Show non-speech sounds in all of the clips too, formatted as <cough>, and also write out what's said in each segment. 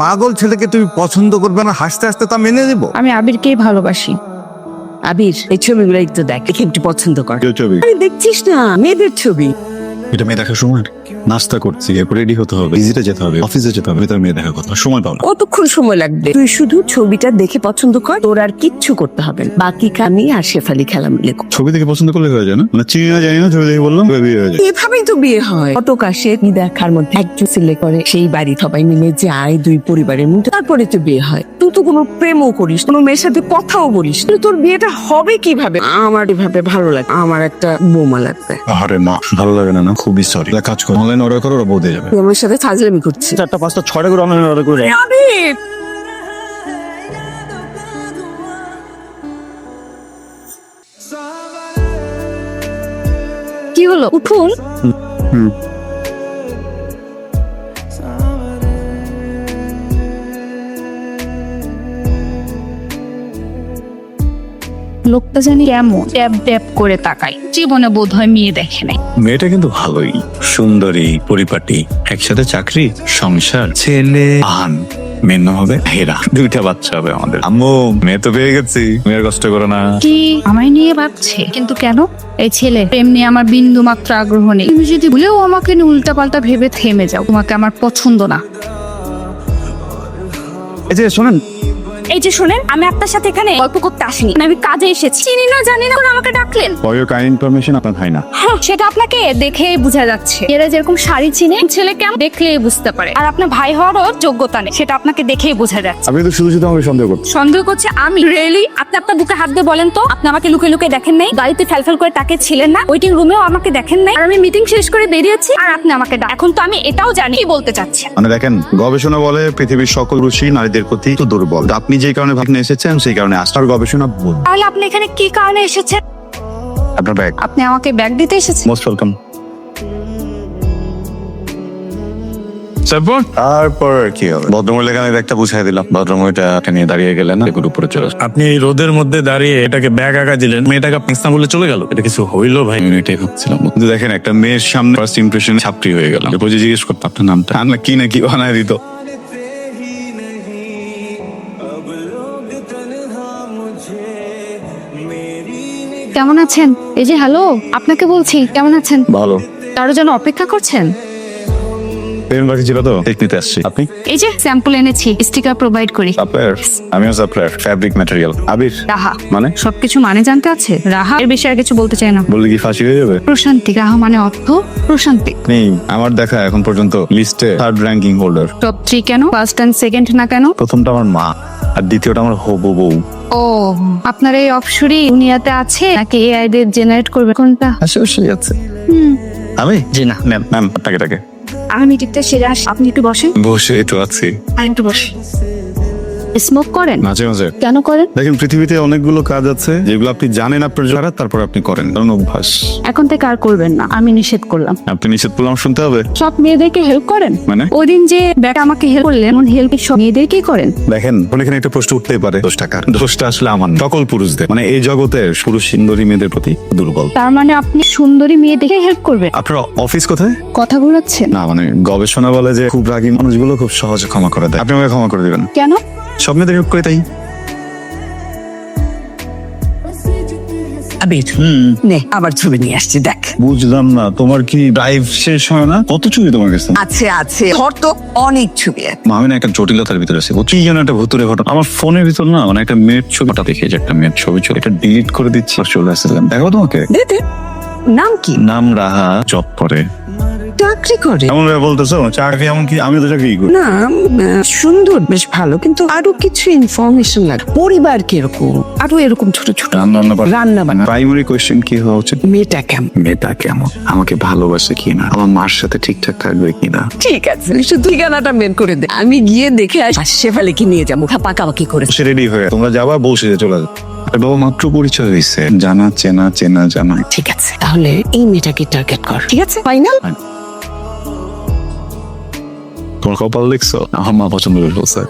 পাগল ছেলেকে তুমি পছন্দ করবে না হাসতে হাসতে তা মেনে দেবো আমি আবিরকেই ভালোবাসি। আবির এই ছবিগুলো একটু দেখ দেখে একটু পছন্দ কর। ছবি? আরে দেখছিস না মেয়েদের ছবি। এটা মেয়ে দেখার সময় নাস্তা করছি এরপর রেডি হতে হবে ভিজিটে যেতে হবে অফিসে যেতে হবে তার মেয়ে দেখার কথা সময় না কতক্ষণ সময় লাগবে? তুই শুধু ছবিটা দেখে পছন্দ কর তোর আর কিচ্ছু করতে হবে না। বাকি আমি আর শেফালি খেলা মিলে করব। ছবি দেখে পছন্দ করলে হয়ে যায় না? মানে চিনি না জানি না ছবি দেখে বললাম বিয়ে হয়ে যায়। এভাবেই তো বিয়ে হয়। ফটক আসে কি দেখার মধ্যে একজন সিলে করে সেই বাড়ি সবাই মিলে যায় দুই পরিবারের মধ্যে। তারপরে তো বিয়ে হয়। তুই তো কোনো প্রেমও করিস কোনো মেয়ের সাথে কথাও বলিস তাহলে তোর বিয়েটা হবে কীভাবে? আমার এভাবে ভালো লাগে আমার একটা বোমা লাগবে। আরে না ভালো লাগে না না? খুবই সরি কাজ করো অনলাইন অর্ডার করো ওরা বৌদে যাবে। তুই আমার সাথে ফাজলামি করছিস। চারটা পাঁচটা ছয়টা করে অনলাইন অর্ডার করে। আবির কি হলো? উঠুন। লোকটা জানি কেমন ট্যাপ ট্যাপ করে তাকাই জীবনে বোধ হয় মেয়ে দেখে নাই। মেয়েটা কিন্তু ভালোই। সুন্দরী পরিপাটি। একসাথে চাকরি সংসার ছেলে আন। মেয়ের হবে হেরা। দুইটা বাচ্চা হবে আমাদের। আম্মু মেয়ে তো পেয়ে গেছি। মেয়ের কষ্ট করো না। কি? আমায় নিয়ে ভাবছে। কিন্তু কেন? এই ছেলে প্রেম নিয়ে আমার বিন্দু মাত্র আগ্রহ নেই। তুমি যদি ভুলেও আমাকে নিয়ে উল্টাপাল্টা ভেবে থেমে যাও তোমাকে আমার পছন্দ না। এই যে শোনেন এই যে শোনেন আমি আপনার সাথে এখানে গল্প করতে আসিনি। আমি কাজে এসেছি। চিনি না জানি না আমাকে ডাকলেন। ফর ইউর কাইন্ড ইনফরমেশন আপনার হয় না। হ্যাঁ, সেটা আপনাকে দেখেই বোঝা যাচ্ছে। এরা যেরকম শাড়ি চিনে ছেলে কেমন দেখলেই বুঝতে পারে। আর আপনার ভাই হওয়ারও যোগ্যতা নেই সেটা আপনাকে দেখেই বোঝা যাচ্ছে। আপনি তো শুধু শুধু আমাকে সন্দেহ করছেন। সন্দেহ করছে আমি। রিয়েলি আপনি আপনার বুকে হাত দিয়ে বলেন তো? আপনি আমাকে লুকে লুকে দেখেন নাই? গাড়িতে ফেলফেল করে তাকে ছিলেন না? ওয়েটিং রুমেও আমাকে দেখেন নাই? আর আমি মিটিং শেষ করে বেরিয়েছি আর আপনি আমাকে ডাক এখন তো আমি এটাও জানি। কি বলতে চাচ্ছেন? মানে দেখেন গবেষণা বলে পৃথিবীর সকল রুচি নারীদের প্রতি তো দুর্বল। আপনি যেই কারণে ভাবনা এসেছেন সেই কারণে আসার গবেষণা ভুল তাহলে আপনি এখানে কি কারণে এসেছেন? আপনার ব্যাগ। আপনি আমাকে ব্যাগ দিতে এসেছেন? মোস্ট ওয়েলকাম তারপর তারপর কি হবে? ভদ্রমহিলাকে আমি ব্যাগটা বুঝাই দিলাম। নিয়ে দাঁড়িয়ে গেলেন এগুলোর উপরে চলে। আপনি এই রোদের মধ্যে দাঁড়িয়ে এটাকে ব্যাগ আঁকা দিলেন মেয়েটাকে আপনি ইস্তাম্বুলে চলে গেল? এটা কিছু হইল ভাই? আমি এটাই ভাবছিলাম। কিন্তু দেখেন একটা মেয়ের সামনে ফার্স্ট ইমপ্রেশন ছাপটি হয়ে গেলাম। এরপর জিজ্ঞেস করতাম আপনার নামটা? না কি না কি বানায় দিত? কেমন আছেন? এই যে হ্যালো আপনাকে বলছি কেমন আছেন? ভালো। কারও জন্য অপেক্ষা করছেন? পেমেন্ট বাকি ছিল তো? চেক নিতে আসছি। আপনি? এই যে স্যাম্পল এনেছি স্টিকার প্রোভাইড করি। সাপ্লায়ার আমিও supplier fabric material Abir? Raha. মানে? সবকিছু মানে জানতে আছে? রাহা এর বিষয়ে আর কিছু বলতে চাই না। বললে কি ফাঁসি হয়ে যাবে? প্রশান্তি রাহা মানে অর্থ প্রশান্তি। নেই আমার দেখা এখন পর্যন্ত লিস্টে third ranking holder top three কেন? ফার্স্ট সেকেন্ড না কেন? প্রথমটা আমার মা। আর দ্বিতীয়টা আমার হবু বউ। ও আপনার এই অপসরি দুনিয়াতে আছে নাকি এআই দিয়ে জেনারেট করবে কোনটা? অবশ্যই আছে। হুম। আমি? জি না ম্যাম ম্যাম তাকে তাকে আমি মিটিংটা সেরে আসি আপনি একটু বসেন। বসে তো আছি। আমি একটু বসে স্মোক করেন? মাঝে মাঝে। কেন করেন? দেখেন পৃথিবীতে অনেকগুলো কাজ আছে যেগুলো আপনি জানেন আপনার যারা তারপর আপনি করেন। কারণ অভ্যাস। এখন থেকে আর করবেন না। আমি নিষেধ করলাম। আপনি নিষেধ করলাম শুনতে হবে। সব মেয়েদেরকে হেল্প করেন? মানে? ওই দিন যে ব্যাটা আমাকে হেল্প করলেন এমন হেল্প সব মেয়েদেরকেই করেন? দেখেন এখন এখানে একটা প্রশ্ন উঠতেই পারে। দোষ টাকার দোষটা আসলে আমার সকল পুরুষদের। মানে এই জগতের পুরুষ সুন্দরী মেয়েদের প্রতি দুর্বল। তার মানে আপনি সুন্দরী মেয়ে দেখে হেল্প করবেন? আপনার অফিস কোথায়? কথা ঘুরাচ্ছেন? না মানে গবেষণা বলে যে খুব রাগী মানুষগুলো খুব সহজে ক্ষমা করে দেয়। আপনি আমাকে ক্ষমা করে দিবেন। কেন? সব মেয়েদের করে তাই। আবির নে আবার ছবি নিয়ে আসছি দেখ। বুঝলাম না তোমার কি ড্রাইভ শেষ হয় না? কত ছবি তোমার কাছে? আছে আছে ধর তো অনেক ছবি আমি না একটা জটিলতার ভিতরে আছি। বুঝছি যেন একটা ভুতুরে ঘটনা। আমার ফোনের ভিতর না মানে একটা মেয়ের ছবিটা দেখে যে একটা মেয়ের ছবি ছিল এটা ডিলিট করে দিচ্ছি। চলে আসছিলাম দেখাবো তোমাকে? দে দে। নাম কি? নাম রাহা জব করে। চাকরি করে। এমন ভাবে বলতেছো? চাকরি এমন কি? আমি তো চাকরি করি। না সুন্দর বেশ ভালো কিন্তু আরও কিছু ইনফরমেশন লাগে পরিবার কীরকম? আরও এরকম ছোট ছোট রান্না বান্না প্রাইমারি কোয়েশ্চেন কি হওয়া উচিত? মেয়েটা কেমন? মেয়েটা কেমন? আমাকে ভালোবাসে কিনা? আমার মার সাথে ঠিকঠাক থাকবে কিনা? ঠিক আছে শুধু ঠিকানাটা বের করে দে। আমি গিয়ে দেখে শেফালিকে নিয়ে যাব। পাকাপাকি করে। সে রেডি হয়ে তোমরা যাবা বসে চলে যাবে। বাবা মাত্র পরিচয় হয়েছে। জানা চেনা চেনা জানা। ঠিক আছে তাহলে এই মেয়েটাকে টার্গেট কর। ঠিক আছে? ফাইনাল তোমার কপাল দেখছ? আমার মা পছন্দ করে ফেলছে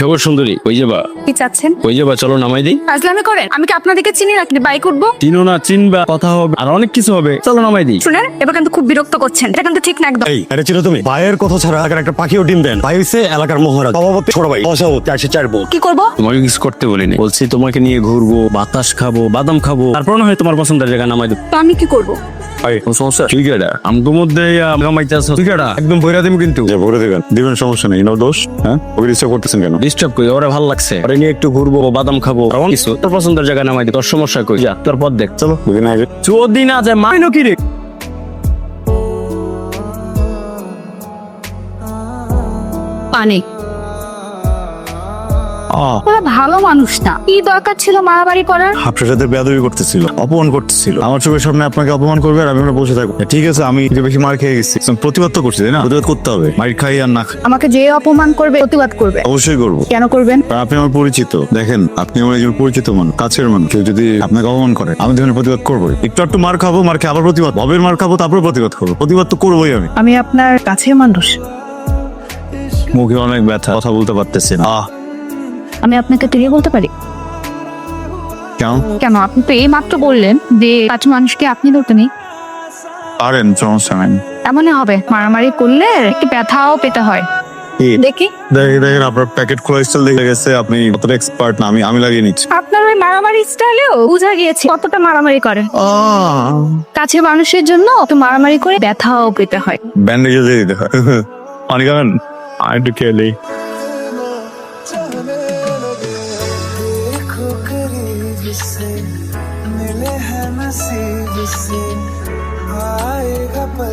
খবর সুন্দরী ওই যাবা? কি চাচ্ছেন? ওই যাবা চলো নামাই দিই। ফাজলামি করেন আমি কি আপনাদেরকে চিনি রাখি বাইক উঠবো চিনো না চিনবা কথা হবে আর অনেক কিছু হবে। চলো নামাই দিই। শুনেন এবার কিন্তু খুব বিরক্ত করছেন। এটা কিন্তু ঠিক না একদম। এই এটা ছিল তুমি ভাইয়ের কথা ছাড়া এলাকার একটা পাখিও ডিম দেন। ভাই হইছে এলাকার মহারাজ সভাপতি ছোট ভাই সভাপতি চারশে চার বউ কি করব? তোমাকে কিছু করতে বলিনি। বলছি তোমাকে নিয়ে ঘুরবো বাতাস খাব বাদাম খাব তারপর না হয় তোমার পছন্দের জায়গা নামাই দেবো। তো আমি কি করব? সমস্যা? কেডা আমগো মধ্যে কামাইতেছ একদম বইরা দিম কিন্তু। যে ভরে দেবেন দিবেন সমস্যা নেই নো দোষ হ্যাঁ? ওকে ডিস্টার্ব করতেছেন কেন? ডিস্টার্ব করি ওরা ভালো লাগছে। ওরা নিয়ে একটু ঘুরবো বাদাম খাব আর কিছু। তোর পছন্দের জায়গা নামাই তোর সমস্যা কই? যা তোর পথ দেখ চলো। দুদিন আগে যদি না যায় মাইনো কি রে? পানি। ওরা ভালো মানুষ না। কি দরকার ছিল মারামারি করার? আপনার সাথে বেয়াদবি করতেছিল অপমান করতেছিল। আমার চোখের সামনে আপনাকে অপমান করবে আর আমি ওখানে বসে থাকব। ঠিক আছে আমি বেশি মার খেয়ে গেছি। প্রতিবাদ তো করছি তাই না? প্রতিবাদ করতে হবে মার খাই আর না খাই। আমাকে যে অপমান করবে প্রতিবাদ করবে। অবশ্যই করব। কেন করবেন? আপনি আমার পরিচিত দেখেন আপনি আমার একজন পরিচিত মানুষ কাছের মানুষ কেউ যদি আপনাকে অপমান করে আমি ধরনের প্রতিবাদ করব একটু একটু মার খাব মার খেয়ে আবার প্রতিবাদ। ভবের মার খাব তারপর প্রতিবাদ করব। প্রতিবাদ তো করবোই আমি। আমি আপনার কাছের মানুষ। মুখে অনেক ব্যথা কথা বলতে পারতেছি না। আহ আমি আপনাকে তুলিয়ে বলতে পারি? কেন? কেন? আপনি তো এই মাত্র বললেন যে পাঁচ মানুষকে আপনি ধরতে নেই। পারেন সমস্যা নাই এমনই হবে। মারামারি করলে একটু ব্যথাও পেতে হয়। কি? দেখি। দেখেন দেখেন আপনার প্যাকেট খোলা স্টাইল দেখে গেছে আপনি কতটা এক্সপার্ট না আমি আমি লাগিয়ে নিচ্ছি। আপনার ওই মারামারি স্টাইলেও বুঝা গিয়েছে কতটা মারামারি করে। কাছে মানুষের জন্য তো মারামারি করে ব্যথাও পেতে হয়। ব্যান্ডেজে দিয়ে দিতে হয়। <laughs> একটু খেয়ে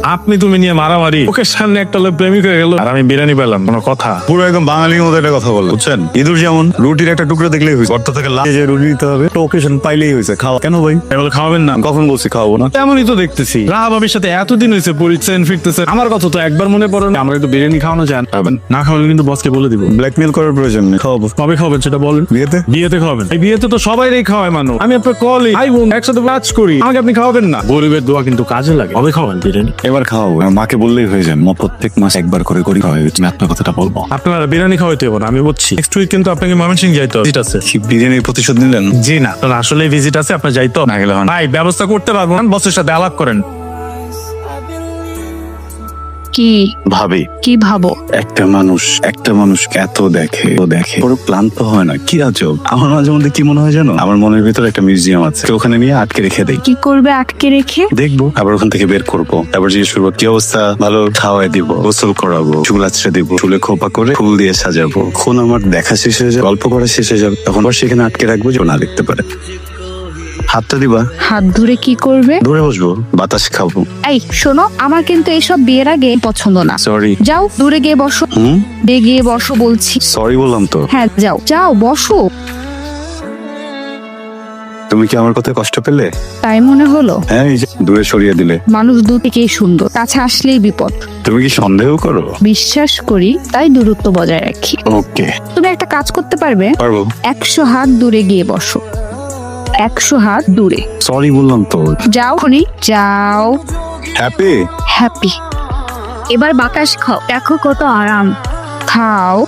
আপনি তুমি নিয়ে মারামারি। ওকে সামনে একটা লোক প্রেমিক হয়ে গেল। আর আমি বিরিয়ানি পেলাম কোনো কথা। পুরো একদম বাঙালির মতো একটা কথা বলল বুঝছেন? ইঁদুর যেমন রুটির একটা টুকরো দেখলেই হয়েছে। গর্ত থেকে লাগে যে রুটি দিতে হবে ওকেশন পাইলেই হয়েছে। খাওয়া কেন ভাই? এবার খাওয়াবেন না। কখন বলছি খাওয়াবো না? তেমনই তো দেখতেছি। রাহা সাথে এতদিন হয়েছে পরিচয় ফিরতেছে। আমার কথা তো একবার মনে পড়ে না। আমরা একটু বিরিয়ানি খাওয়ানো যান খাবেন। না খাওয়ালে কিন্তু বসকে বলে দিব। ব্ল্যাকমেল করার প্রয়োজন নেই খাওয়াবো। কবে খাওয়াবেন সেটা বলেন? বিয়েতে? বিয়েতে খাওয়াবেন। এই বিয়েতে তো সবাই খাওয়ায় মানুষ। আমি আপনার কলি ভাই বোন একসাথে কাজ করি। আমাকে আপনি খাওয়াবেন না। গরিবের দোয়া কিন্তু কাজে লাগে। কবে খাওয়ান বিরিয়ানি? এবার খাওয়াবো। মাকে বললেই হয়ে যান মা প্রত্যেক মাস একবার করে করি খাওয়াই। তুমি আপনার কথাটা বলব। আপনারা বিরিয়ানি খাওয়াইতে হবে না আমি বলছি নেক্সট উইক কিন্তু আপনাকে ময়মনসিং যাইতে হবে। ভিজিট আছে। বিরিয়ানির প্রতিশোধ নিলেন? জি না। আসলে ভিজিট আছে আপনার যাইতো না গেলে। ভাই ব্যবস্থা করতে পারব না। বসের সাথে আলাপ করেন। কি ভাবি। কি ভাবো? একটা মানুষ একটা মানুষ এত দেখে ও দেখে। পুরো ক্লান্ত হয় না কি আজব। আমার মাঝে মধ্যে কি মনে হয় জানো? আমার মনের ভিতরে একটা মিউজিয়াম আছে। তো ওখানে নিয়ে আটকে রেখে দেই। কি করবে আটকে রেখে? দেখব আবার ওখান থেকে বের করব। তারপর জিজ্ঞেস করব কি অবস্থা? ভালো? খাওয়াই দিব গোসল করাবো চুল আছড়ে দিব চুলে খোপা করে ফুল দিয়ে সাজাবো। এখন আমার দেখা শেষ হয়ে যাবে গল্প করা শেষ হয়ে যাবে তখন আবার সেখানে আটকে রাখব যে না দেখতে পারে। হাতটা দিবা? হাত ধরে কি করবে? ধরে বসবো বাতাস খাব। এই শোনো আমার কিন্তু এইসব বিয়ের আগে পছন্দ না। সরি যাও দূরে গিয়ে বসো। হুম? গিয়ে বসো বলছি। সরি বললাম তো। হ্যাঁ যাও যাও বসো। তুমি কি আমার কথায় কষ্ট পেলে? তাই মনে হলো? হ্যাঁ এই যে দূরে সরিয়ে দিলে। মানুষ দূর থেকেই সুন্দর কাছে আসলেই বিপদ। তুমি কি সন্দেহ করো? বিশ্বাস করি তাই দূরত্ব বজায় রাখি। ওকে তুমি একটা কাজ করতে পারবে? পারব। একশো হাত দূরে গিয়ে বসো। একশো হাত দূরে। সরি বললাম তো। যাও খনি যাও। হ্যাপি হ্যাপি এবার বাতাস খাও দেখো কত আরাম। খাও।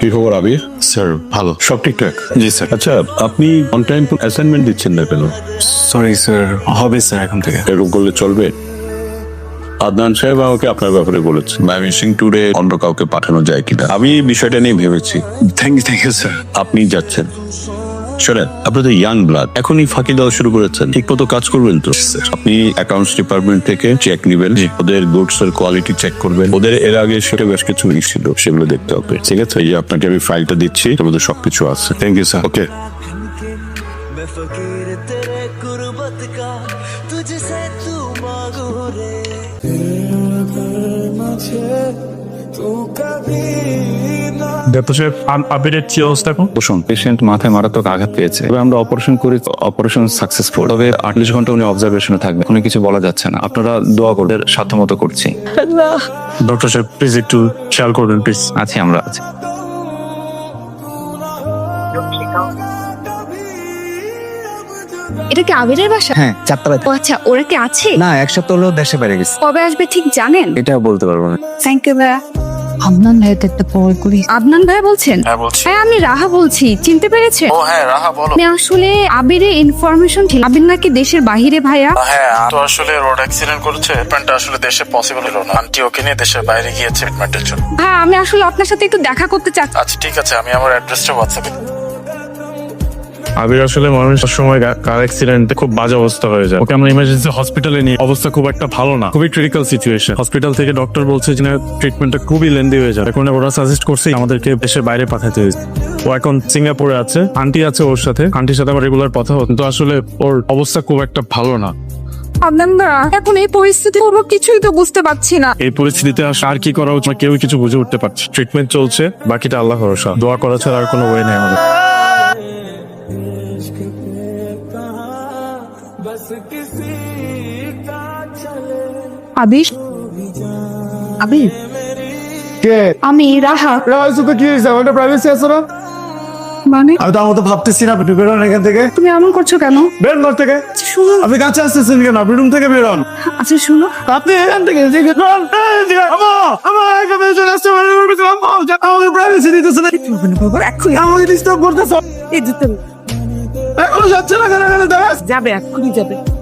কি খবর আবির? স্যার ভালো। সব ঠিকঠাক? জি স্যার আচ্ছা আপনি অন টাইম অ্যাসাইনমেন্ট দিচ্ছেন না কেন? সরি স্যার হবে স্যার এখন থেকে। এরকম করলে চলবে? আদনান সাহেব আমাকে আপনার ব্যাপারে বলেছে। ম্যামিসিং ট্যুরে অন্য কাউকে পাঠানো যায় কিনা? আমি বিষয়টা নিয়ে ভেবেছি। Thank you thank you sir আপনি যাচ্ছেন। শোনেন আপনি তো ইয়াং ব্লাড এখনই ফাঁকি দেওয়া শুরু করেছেন ঠিক মতো কাজ করবেন তো আপনি অ্যাকাউন্টস ডিপার্টমেন্ট থেকে চেক নিবেন ওদের গুডস এর কোয়ালিটি চেক করবেন ওদের এর আগে সেটা বেশ কিছু ইস ছিল সেগুলো দেখতে হবে ঠিক আছে এই যে আপনাকে আমি ফাইলটা দিচ্ছি এর মধ্যে সবকিছু আছে থ্যাংক ইউ স্যার ওকে मैं फकीर तेरे गुर्बत का तुझसे तू मांगू रे मुझे तू कभी ना ডাক্তার সাহেব আবিরের কি অবস্থা এখন? বসুন পেশেন্ট মাথায় মারাত্মক আঘাত পেয়েছে। তবে আমরা অপারেশন করি অপারেশন সাকসেসফুল তবে আটচল্লিশ ঘণ্টা উনি অবজারভেশনে থাকবে কোনো কিছু বলা যাচ্ছে না। আপনারা দোয়া করবেন সাধ্যমতো করছি। ডক্টর সাহেব প্লিজ একটু খেয়াল করবেন প্লিজ আছি আমরা আছি। এটা কি আবিরের বাসা? হ্যাঁ ও আচ্ছা ওরা কি আছে? না এক সপ্তাহ হলো দেশে বেড়ে গেছে। কবে আসবে ঠিক জানেন? এটা বলতে পারব না। থ্যাংক ইউ ভাইয়া। আদনান একটা কল করি আদনান ভাই বলছেন? হ্যাঁ বলছি। হ্যাঁ আমি রাহা বলছি। চিনতে পেরেছে? ও হ্যাঁ রাহা বলো। আমি আসলে আবিরে ইনফরমেশন ছিল। আবির নাকি দেশের বাহিরে ভাইয়া? হ্যাঁ তো আসলে রোড অ্যাক্সিডেন্ট করেছে। ট্রিটমেন্টটা আসলে দেশে পসিবল হলো না। আন্টি ওকে নিয়ে দেশের বাইরে গিয়েছে ট্রিটমেন্টের জন্য। হ্যাঁ আমি আসলে আপনার সাথে একটু দেখা করতে চাচ্ছি। আচ্ছা ঠিক আছে আমি আমার অ্যাড্রেসটা হোয়াটসঅ্যাপে আবির আসলে মানুষের সময় কার অ্যাক্সিডেন্টে খুব বাজে অবস্থা হয়ে যায়। ওকে আমরা ইমার্জেন্সি হসপিটালে নিয়ে অবস্থা খুব একটা ভালো না। খুবই ক্রিটিক্যাল সিচুয়েশন হসপিটাল থেকে ডক্টর বলছে যে ট্রিটমেন্টটা খুবই লেন্দি হয়ে যায় এখন ওরা সাজেস্ট করছে আমাদেরকে দেশের বাইরে পাঠাতে হয়েছে। ও এখন সিঙ্গাপুরে আছে আন্টি আছে ওর সাথে। আন্টির সাথে আমার রেগুলার কথা হতো কিন্তু আসলে ওর অবস্থা খুব একটা ভালো না। এখন এই পরিস্থিতি কোনো কিছুই তো বুঝতে পারছি না। এই পরিস্থিতিতে আর কি করা উচিত? কেউ কিছু বুঝে উঠতে পারছে ট্রিটমেন্ট চলছে বাকিটা আল্লাহ ভরসা। দোয়া করা ছাড়া আর কোনো ওয়ে নেই আমাদের। আবির আবির আমি রাহা। কি হয়েছে? আমাদের প্রাইভেসি আছে না? মানে? আমি তো আমার তো ভাবতেছি না আপনি বেরোন এখান থেকে। তুমি এমন করছ কেন? বেরোন ঘর থেকে। শুনো। আপনি কাছে আসতেছেন কেন? আপনি রুম থেকে বেরোন। আচ্ছা শুনো। আপনি এখান থেকে আমাকে প্রাইভেসি দিতেছে না। এক্ষুনি। আমাকে ডিস্টার্ব করতেছ। এই দিতে এখনও যাচ্ছে না কেন যাবে এক্ষুনি যাবে।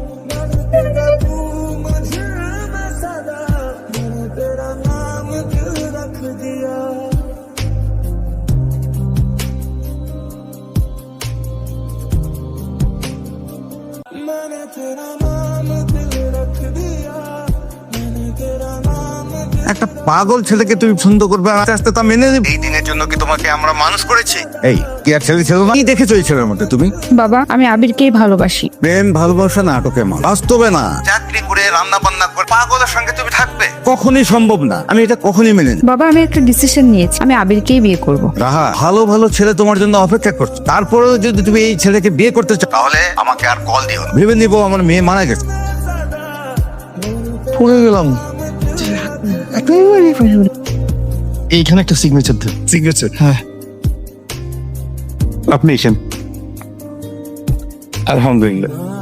পাগল ছেলেকে তুমি পছন্দ করবে? আস্তে আস্তে তা মেনে নেবে। এই দিনের জন্য কি তোমাকে আমরা মানুষ করেছি? এই কি আর ছেলে ছিল না? কি দেখেছ এই ছেলের মধ্যে তুমি? বাবা আমি আবিরকেই ভালোবাসি। প্রেম ভালোবাসা নাটকে মা বাস্তবে না। চাকরি করে রান্না বান্না করে পাগলের সঙ্গে তুমি থাকবে? কখনই সম্ভব না। আমি এটা কখনই মেনে নিই বাবা আমি একটা ডিসিশন নিয়েছি। আমি আবিরকেই বিয়ে করব। রাহা ভালো ভালো ছেলে তোমার জন্য অপেক্ষা করছে। তারপরেও যদি তুমি এই ছেলেকে বিয়ে করতে চাও তাহলে আমাকে আর কল দিও না। ভেবে নিবো আমার মেয়ে মারা গেছে। পড়ে গেলাম। এইখানে একটা সিগনেচার দেন। সিগনেচার হ্যাঁ। আপনি এসেন। আলহামদুলিল্লাহ।